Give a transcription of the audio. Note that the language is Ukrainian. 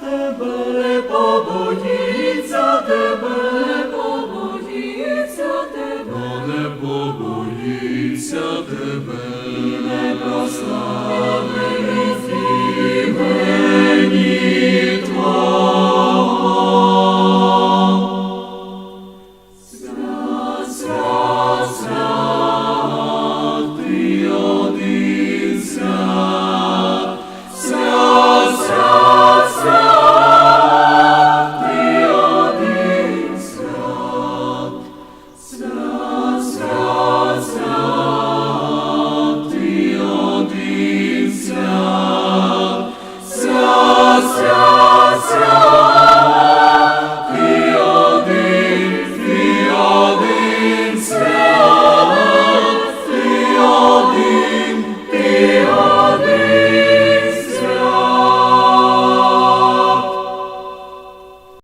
тебе, не побоїться тебе, не побоїться тебе, ну, не побоїться тебе.